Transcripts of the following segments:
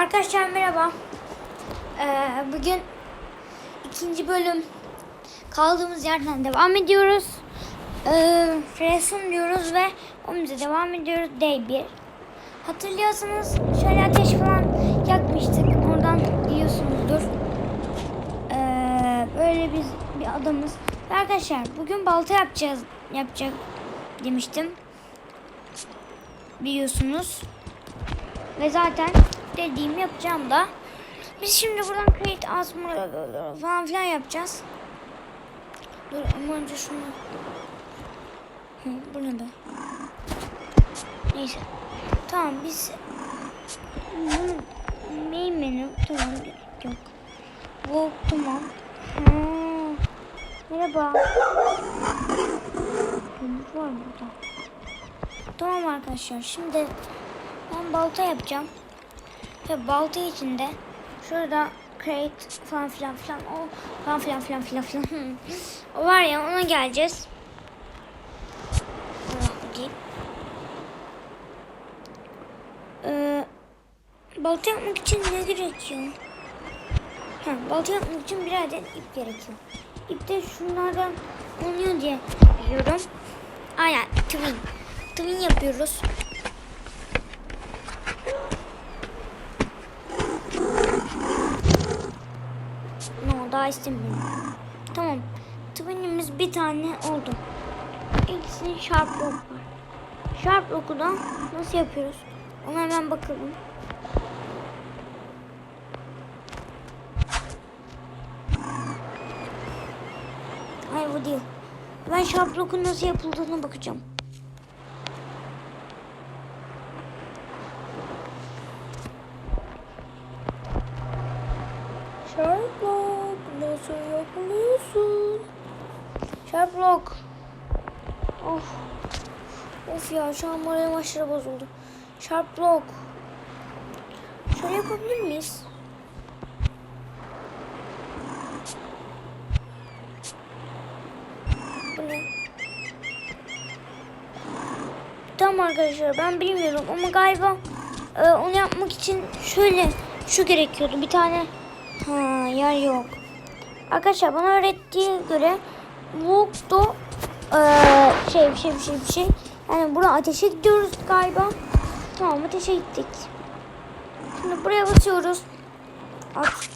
Arkadaşlar merhaba. Ee, bugün ikinci bölüm kaldığımız yerden devam ediyoruz. Ee, resim diyoruz ve oyunumuza devam ediyoruz. Day 1. Hatırlıyorsanız şöyle ateş falan yakmıştık. Oradan biliyorsunuzdur. Ee, böyle biz bir adamız. Arkadaşlar bugün balta yapacağız. Yapacak demiştim. Biliyorsunuz. Ve zaten dediğimi yapacağım da. Biz şimdi buradan create asma falan filan yapacağız. Dur ama önce şunu. Hı, bu ne be? Neyse. Tamam biz bunu main menü tamam yok. Bu tamam. Ha, merhaba. Gümrük var burada. Tamam arkadaşlar şimdi ben balta yapacağım. Ve balta içinde şurada create falan filan filan o falan filan filan filan filan o var ya ona geleceğiz. Ee, balta yapmak için ne gerekiyor? Ha, balta yapmak için bir adet ip gerekiyor. İp de şunlardan oluyor diye biliyorum. Aynen twin. Twin yapıyoruz. No daha istemiyorum. Tamam. Twin'imiz bir tane oldu. İkisinin sharp lock var. Sharp lock'u da nasıl yapıyoruz? Ona hemen bakalım. Hayır bu değil. Ben sharp lock'un nasıl yapıldığına bakacağım. Sharp lock nasıl yapılıyorsun? Sharp lock. Of. Of ya şu an moralim aşırı bozuldu. Sharp lock. Şöyle yapabilir miyiz? Bu? Tamam arkadaşlar ben bilmiyorum ama galiba e, onu yapmak için şöyle şu gerekiyordu. Bir tane ha yer yok. Arkadaşlar bana öğrettiği göre Walk'da e, şey bir şey bir şey bir şey. Yani buraya ateşe gidiyoruz galiba. Tamam ateşe gittik. Şimdi buraya basıyoruz. At.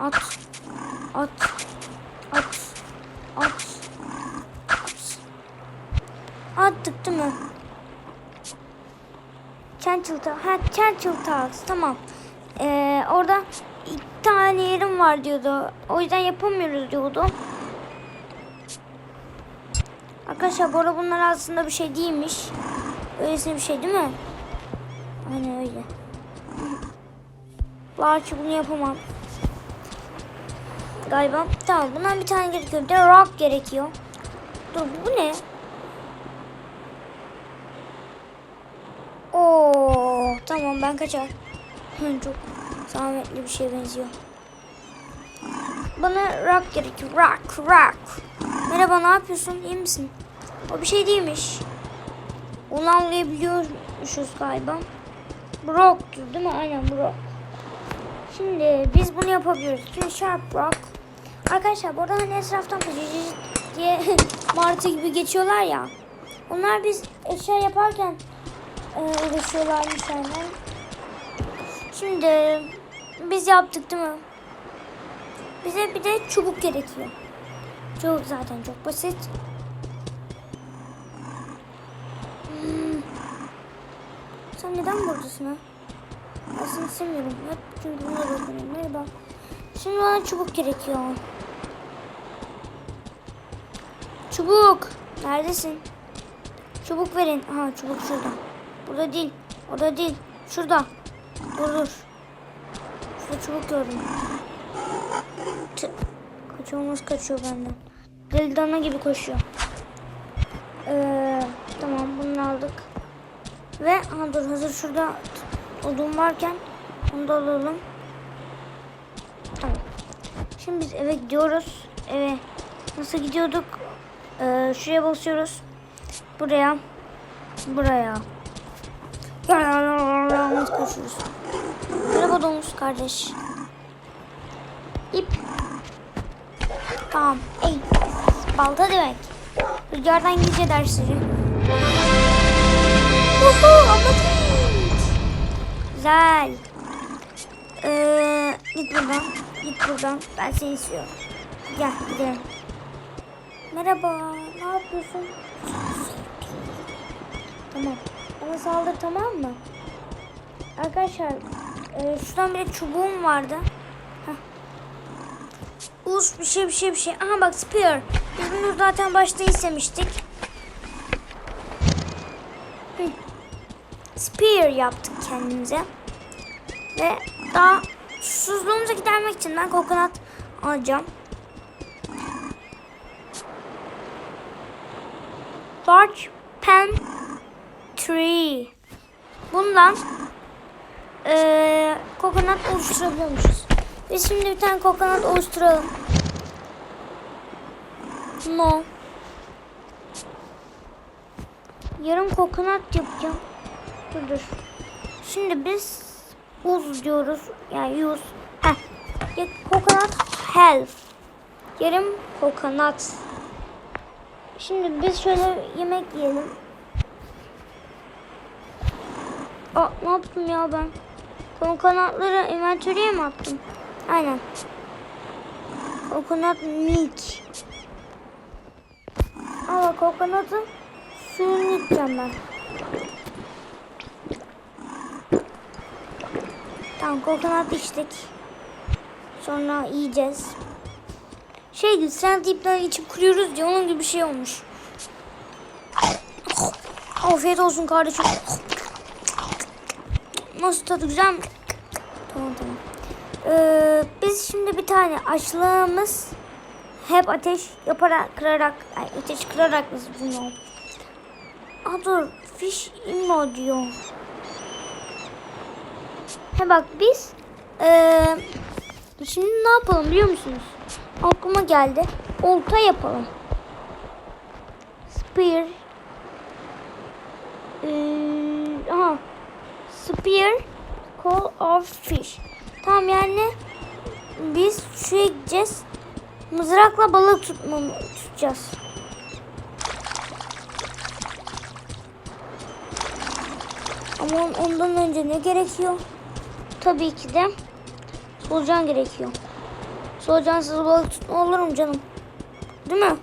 At. At. At. At. At. Attık değil mi? Churchill Tax. Ha Churchill Tax. Tamam. Ee, orada iki tane yerim var diyordu. O yüzden yapamıyoruz diyordu. Arkadaşlar bu bunlar aslında bir şey değilmiş. Öylesine bir şey değil mi? Aynen öyle. Belki bunu yapamam. Galiba. Tamam bundan bir tane gerekiyor. Bir de rock gerekiyor. Dur bu ne? Oo tamam ben kaçar. Çok zahmetli bir şeye benziyor. Bana rock gerekiyor. Rock, rock. Merhaba ne yapıyorsun? İyi misin? O bir şey değilmiş. Onu anlayabiliyormuşuz galiba. Brock'tu değil mi? Aynen Brock. Şimdi biz bunu yapabiliyoruz. Şimdi Sharp Rock. Arkadaşlar burada hani etraftan diye martı gibi geçiyorlar ya. Onlar biz eşya yaparken e, uğraşıyorlarmış yani. Şimdi biz yaptık değil mi? Bize bir de çubuk gerekiyor. Çubuk zaten çok basit. Sen neden buradasın ha? Ben seni sevmiyorum. Hep çünkü bunları öğreniyorum. Merhaba. Şimdi bana çubuk gerekiyor. Çubuk. Neredesin? Çubuk verin. Aha çubuk şurada. Burada değil. Orada değil. Şurada. Dur. Şurada çubuk gördüm. Tı. Kaçıyor nasıl kaçıyor benden. Deli dana gibi koşuyor. Ee, tamam bunu aldık. Ve aha dur hazır şurada odun varken onu da alalım. Tamam. Şimdi biz eve gidiyoruz. Eve nasıl gidiyorduk? Ee, şuraya basıyoruz. Buraya. Buraya. Nasıl koşuyoruz? Merhaba domuz kardeş. İp. Tamam. Ey. Balta demek. Rüzgardan gece dersleri. Uhu, amatörist. Güzel. Ee, git buradan. Git buradan. Ben seni istiyorum. Gel gidelim. Merhaba. Ne yapıyorsun? Tamam. Bana saldır tamam mı? Arkadaşlar e, şuradan bir çubuğum vardı. Heh. Us bir şey bir şey bir şey. Aha bak spear. Biz bunu zaten başta istemiştik. Spear yaptık kendimize. Ve daha susuzluğumuzu gidermek için ben kokonat alacağım. Large pen tree. Bundan eee kokonat oluşturabiliyormuşuz. Biz şimdi bir tane kokonat oluşturalım. No. Yarım kokonat yapacağım. Dur dur. Şimdi biz uz diyoruz. Yani use. Heh. Ya, kokonat health. Yarım kokonat. Şimdi biz şöyle yemek yiyelim. Aa, ne yaptım ya ben? Kokonatları inventörüye mi attım? Aynen. Kokonat milk. Ama kokonatı suyunu içeceğim ben. Tamam kokonat içtik. Sonra yiyeceğiz. Şey sen ipler içip kuruyoruz diye onun gibi bir şey olmuş. Afiyet olsun kardeşim. Nasıl tadı güzel mi? Tamam tamam. Ee, biz şimdi bir tane açlığımız hep ateş yaparak kırarak ay, ateş kırarak nasıl bunu? Aa dur fish immo diyor. He bak biz ee, şimdi ne yapalım biliyor musunuz? Aklıma geldi. Olta yapalım. Spear. Ee, aha. Spear call of fish. Tamam yani biz şuraya gideceğiz. Mızrakla balık tutmam tutacağız. Ama ondan önce ne gerekiyor? Tabii ki de solucan gerekiyor. Solucansız balık tutma olur mu canım? Değil mi?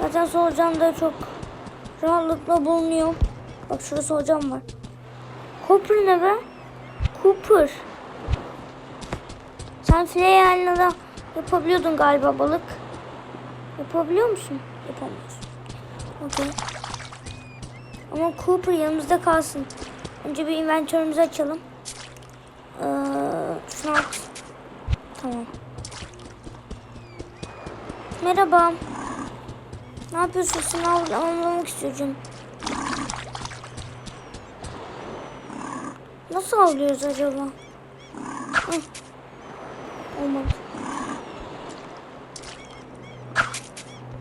Zaten solucan da çok rahatlıkla bulunuyor. Bak şurada solucan var. Cooper ne be? Cooper. Sen Freya da yapabiliyordun galiba balık. Yapabiliyor musun? Yapamıyorsun. Okey. Ama Cooper yanımızda kalsın. Önce bir inventörümüzü açalım. Ee, şunu. Tamam. Merhaba. Ne yapıyorsun? Sınav anlamak istiyorum. Nasıl alıyoruz acaba? Hı. Olmadı.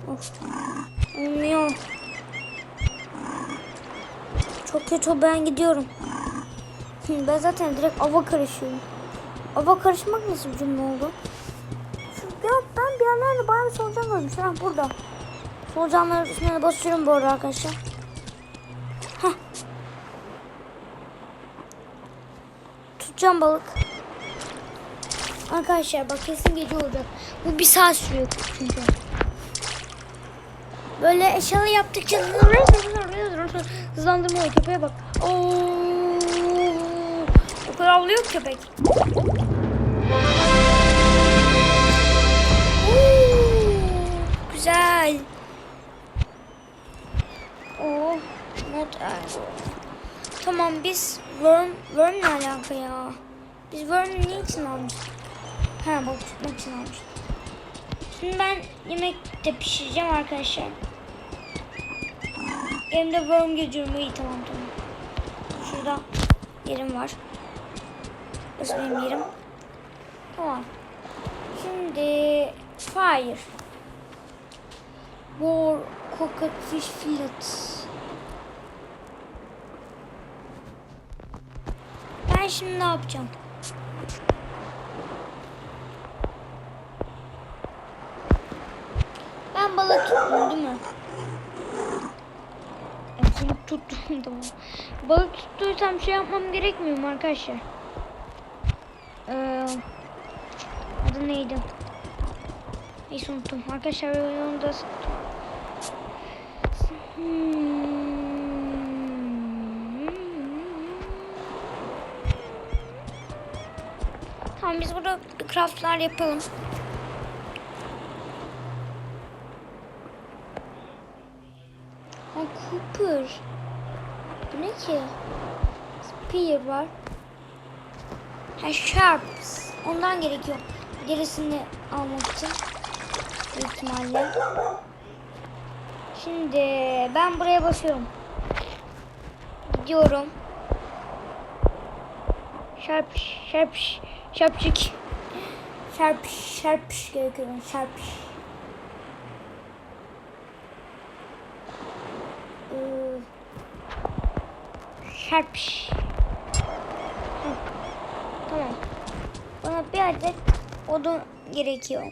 Of. Olmuyor. Kötü ben gidiyorum. Ben zaten direkt ava karışıyorum. Ava karışmak nasıl bir cümle oldu? Şu, ya ben bir yerlerde bayağı bir solucan gördüm. Şu an burada. Solucanların üstüne basıyorum bu arada arkadaşlar. Tutacağım balık. Arkadaşlar bak kesin gece olacak. Bu bir saat sürüyor çünkü. Böyle eşyalı yaptıkça hızlandırma oluyor. Köpeğe bak. Oo, o kadar avlıyor köpek. Oo, güzel. Oh, not. Tamam biz worm, worm ne alaka ya? Biz worm'ü ne için almıştık? Ha balık tutmak için almıştık. Şimdi ben yemek de pişireceğim arkadaşlar. Elimde worm geçiyorum. İyi tamam tamam. Şurada yerim var. Burası benim yerim. Tamam. Şimdi fire. War cooked fish fillets. Ben şimdi ne yapacağım? Ben balık tuttum değil mi? E, Balık tuttum tamam. Balık tuttuysam şey yapmam gerekmiyor mu arkadaşlar? Ee, adı neydi? Neyse unuttum. Arkadaşlar ben onu da Hmm. Tamam biz burada craftlar yapalım. Ha Cooper. Ki? Spear var. Ha Sharps. Ondan gerekiyor. Gerisini almak için. Büyük ihtimalle. Şimdi ben buraya basıyorum. Gidiyorum. Şarp şarp şarpşık. Şarp şarp gerekiyor. Şarp. Ee, Şarp. Hı, Tamam. Bana bir adet odun gerekiyor.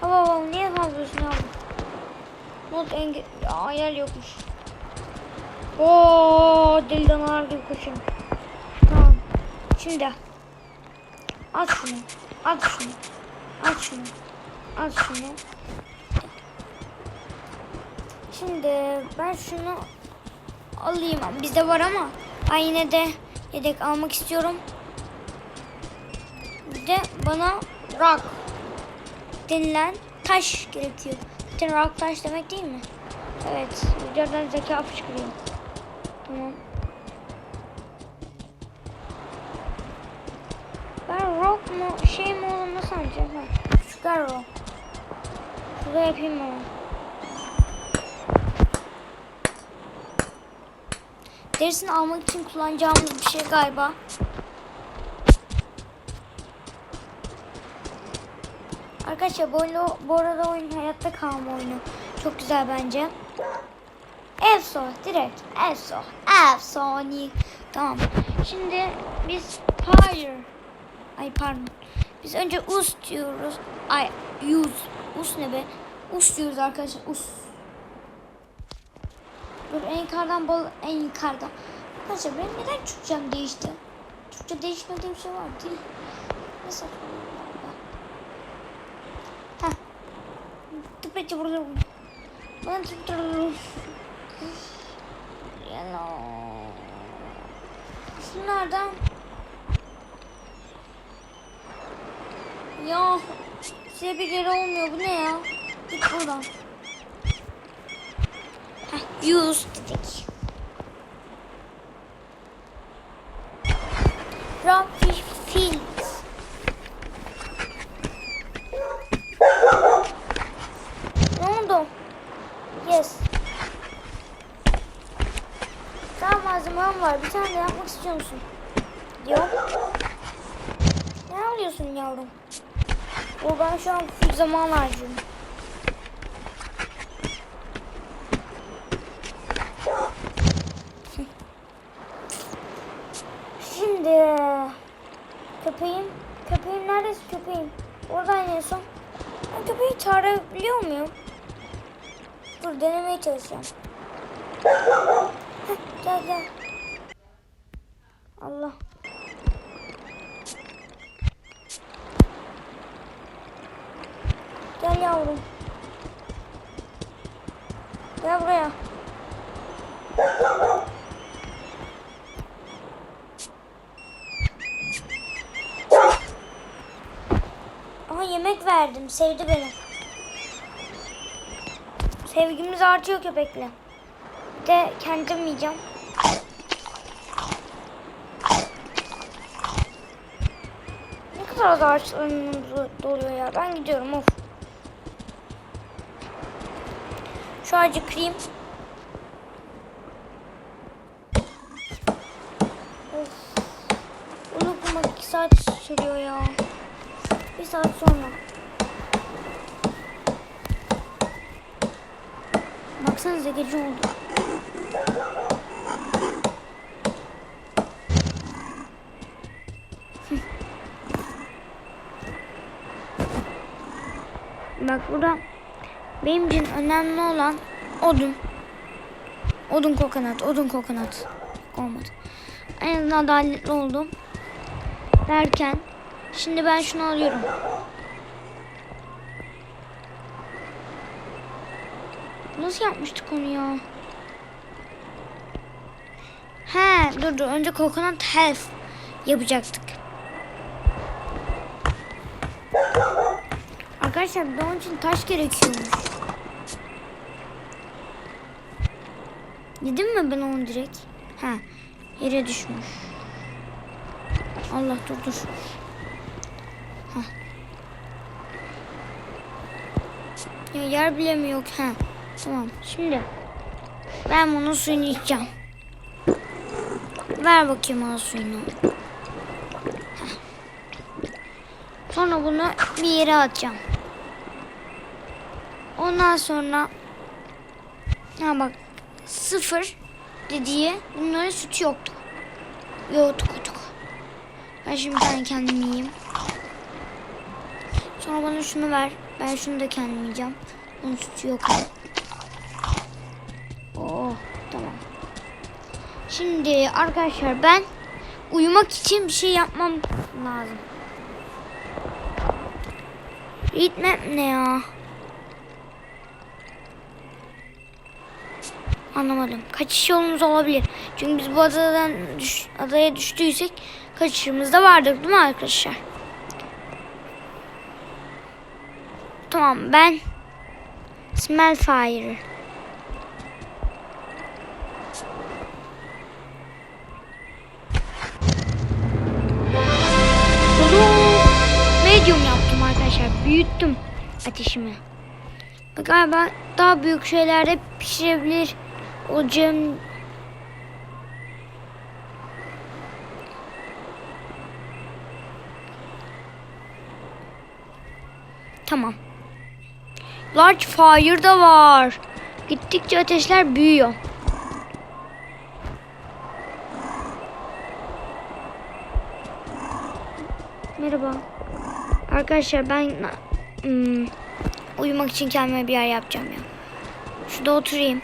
Hava hava niye fazlıyorsun yavrum? Not engel... Aa yer yokmuş. Oo deli danalar gibi koşuyorum. Tamam. Şimdi. At şunu. At şunu. At şunu. At şunu. Şimdi ben şunu alayım. Bizde var ama ben yine de yedek almak istiyorum. Bir de bana rock denilen taş gerekiyor. Zaten rock taş demek değil mi? Evet. Videodan zeka fışkırıyor. Tamam. Ben rock mu şey mi olduğunu sence? Ha. Sugar rock. Şurada yapayım onu. Derisini almak için kullanacağımız bir şey galiba. Arkadaşlar bu, oyunu, bu arada oyun hayatta kalma oyunu. Çok güzel bence. Efso direkt Efso. Efsoni Tamam. Şimdi biz Fire. Ay pardon. Biz önce us diyoruz. Ay use. Us ne be? Us diyoruz arkadaşlar us Dur en yukarıdan bal en yukarıdan Arkadaşlar benim neden Türkçem değişti Türkçe değişmediğim şey var değil Ne saçmalama Heh Tıpeci burada Ben tuttururum Yellow. Şunlardan. Ya size bir olmuyor. Bu ne ya? Git buradan. Use dedik. Rocky Field. Ne oldu? Yes. Daha malzemem var. Bir tane de yapmak istiyor musun? Yok. Ne alıyorsun yavrum? O ben şu an full zaman harcıyorum. Şimdi köpeğim köpeğim neredesin köpeğim? Oradan en son. Ben köpeği çağırabiliyor muyum? Dur denemeye çalışacağım. Gel gel. Allah. Gel yavrum. Gel buraya. Aha yemek verdim. Sevdi beni. Sevgimiz artıyor köpekle. Bir de kendim yiyeceğim. Ne kadar az ağaçlarımız doluyor ya. Ben gidiyorum of. Şu ağacı kırayım. Of. Bunu kurmak iki saat sürüyor ya. Bir saat sonra. Baksanıza gece oldu. Bak burada benim için önemli olan odun. Odun kokonat, odun kokonat. Olmadı. En azından adaletli oldum. Derken şimdi ben şunu alıyorum. Nasıl yapmıştık onu ya? He dur dur önce coconut health yapacaktık. Arkadaşlar onun için taş gerekiyormuş. Yedim mi ben onu direkt? Ha yere düşmüş. Allah dur dur. Ya yer bile mi yok? Ha. Tamam. Şimdi ben bunun suyunu içeceğim. Ver bakayım bana suyunu. Sonra bunu bir yere atacağım. Ondan sonra ha bak sıfır dediği bunların sütü yoktu. Yoktu kutuk. Ben şimdi tane kendim yiyeyim. Sonra bana şunu ver. Ben şunu da kendim yiyeceğim. Bunun sütü yok. Şimdi arkadaşlar ben uyumak için bir şey yapmam lazım. Read ne ya? Anlamadım. Kaçış yolumuz olabilir. Çünkü biz bu adadan düş, adaya düştüysek kaçışımız da vardır değil mi arkadaşlar? Tamam ben smell fire. Büyüttüm ateşimi. Galiba daha büyük şeylerde pişirebilir olacağım. Tamam. Large fire da var. Gittikçe ateşler büyüyor. Merhaba. Arkadaşlar ben hmm, uyumak için kendime bir yer yapacağım ya. Şurada oturayım.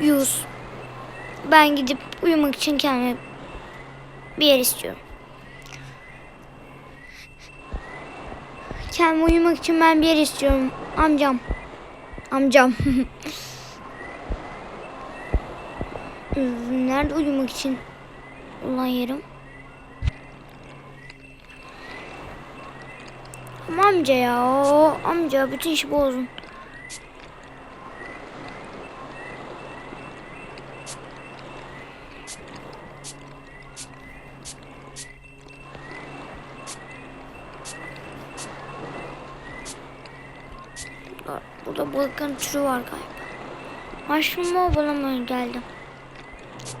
Yüz. Ben gidip uyumak için kendime bir yer istiyorum. Kendime uyumak için ben bir yer istiyorum. Amcam. Amcam. Nerede uyumak için olan yerim? Amca ya. o Amca bütün işi bozdun. Burada- balıkın türü var galiba. Mobile'a mı geldim?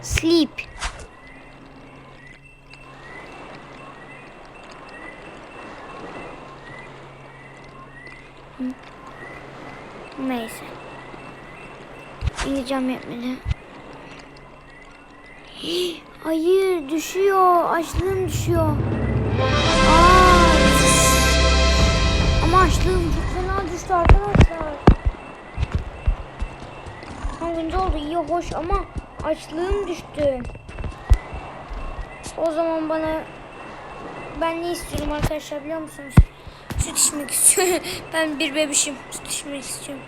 Sleep. Neyse. İngilizcem yetmedi. Hayır düşüyor. Açlığım düşüyor. Aa, ama açlığım çok fena düştü arkadaşlar. Hanginci oldu iyi hoş ama açlığım düştü. O zaman bana ben ne istiyorum arkadaşlar biliyor musunuz? Süt içmek istiyorum. ben bir bebişim. Süt içmek istiyorum.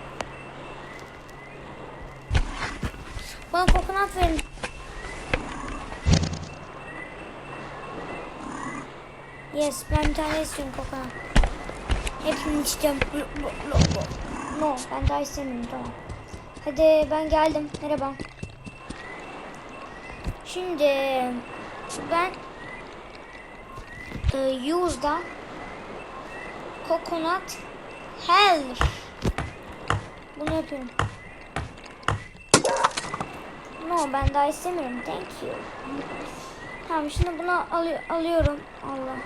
Bana kokonat verin. Yes, ben bir tane istiyorum kokonat. Hepsini içeceğim. No, ben daha istemiyorum tamam. Hadi ben geldim. Merhaba. Şimdi ben e, use'da coconut health bunu yapıyorum. No ben daha istemiyorum. Thank you. Tamam şimdi bunu alı- alıyorum. Allah.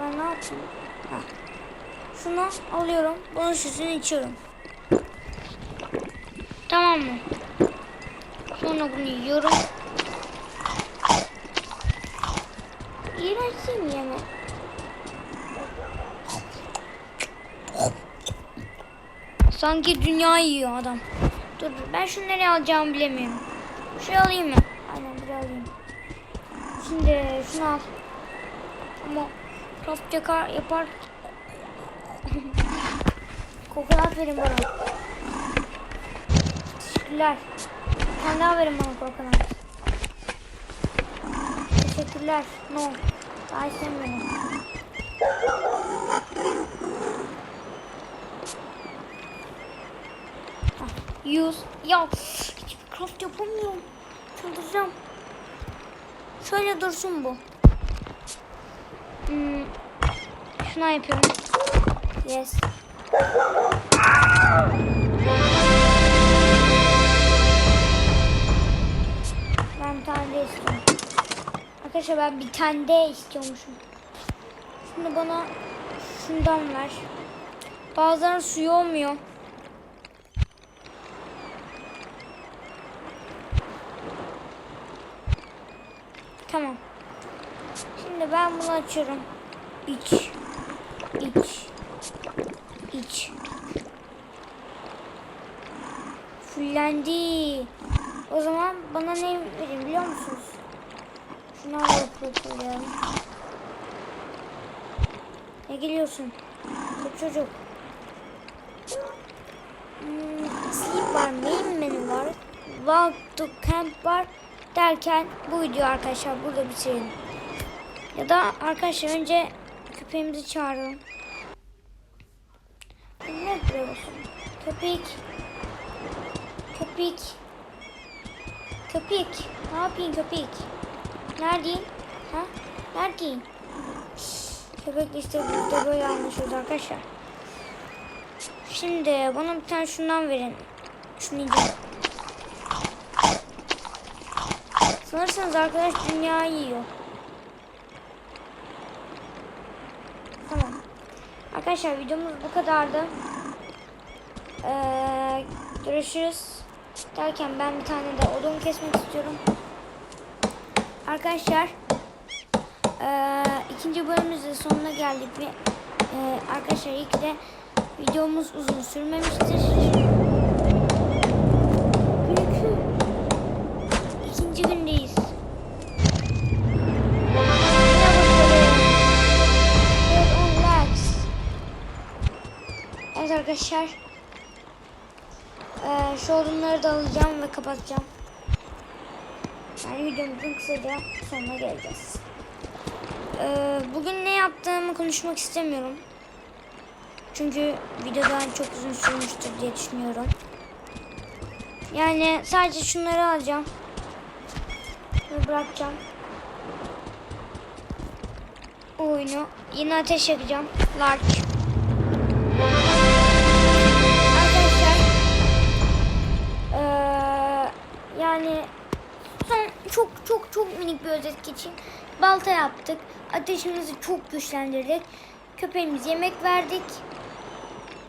Ben ne yapayım? Ha. Şunu alıyorum. Bunun sütünü içiyorum. Tamam mı? Sonra bunu yiyorum. İğrenç değil mi yeme? Sanki dünya yiyor adam. Dur ben şunu nereye alacağımı bilemiyorum. Şuraya alayım mı? Aynen buraya alayım. Şimdi şunu al. Ama craft yakar, yapar. Kokonat verin bana. Teşekkürler. Tane daha verin bana kokonat. Teşekkürler. No. Daha istemiyorum. Use. Ya hiçbir craft yapamıyorum. Çıldıracağım. Şöyle dursun bu. Hmm, şuna yapıyorum. Yes. Ben bir tane de istiyorum. Arkadaşlar ben bir tane de istiyormuşum. Şimdi bana şundan ver. Bazen suyu olmuyor. Tamam. Şimdi ben bunu açıyorum. İç. İç. İç. Fullendi. O zaman bana ne verin biliyor musunuz? Şunu alıp koyalım. Ne geliyorsun? Bu çocuk. Hmm, sleep var, main menü var. Walk to camp var derken bu video arkadaşlar burada bitirelim. Ya da arkadaşlar önce köpeğimizi çağıralım. Ne yapıyorsun? Köpek. Köpek. Köpek. Ne yapayım köpek? Neredeyim? Ha? Neredeyim? Köpek işte burada böyle anlaşıyoruz arkadaşlar. Şimdi bana bir tane şundan verin. Şunu yiyeceğim. Sanırsanız arkadaş dünyayı yiyor. Tamam. Arkadaşlar videomuz bu kadardı. Ee, görüşürüz. Derken ben bir tane de odun kesmek istiyorum. Arkadaşlar ee, ikinci bölümümüzün sonuna geldik ve ee, arkadaşlar ilk de videomuz uzun sürmemiştir. Arkadaşlar. Ee, şu odunları da alacağım ve kapatacağım. Yani videomuzun kısaca sonuna geleceğiz. Ee, bugün ne yaptığımı konuşmak istemiyorum. Çünkü videodan çok uzun sürmüştür diye düşünüyorum. Yani sadece şunları alacağım. Ve bırakacağım. Oyunu. Yine ateş yakacağım. Large. Yani son çok çok çok minik bir özet geçeyim. Balta yaptık. Ateşimizi çok güçlendirdik. Köpeğimize yemek verdik.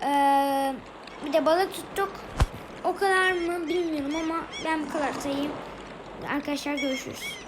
Eee, bir de balık tuttuk. O kadar mı bilmiyorum ama ben bu kadar sayayım. Arkadaşlar görüşürüz.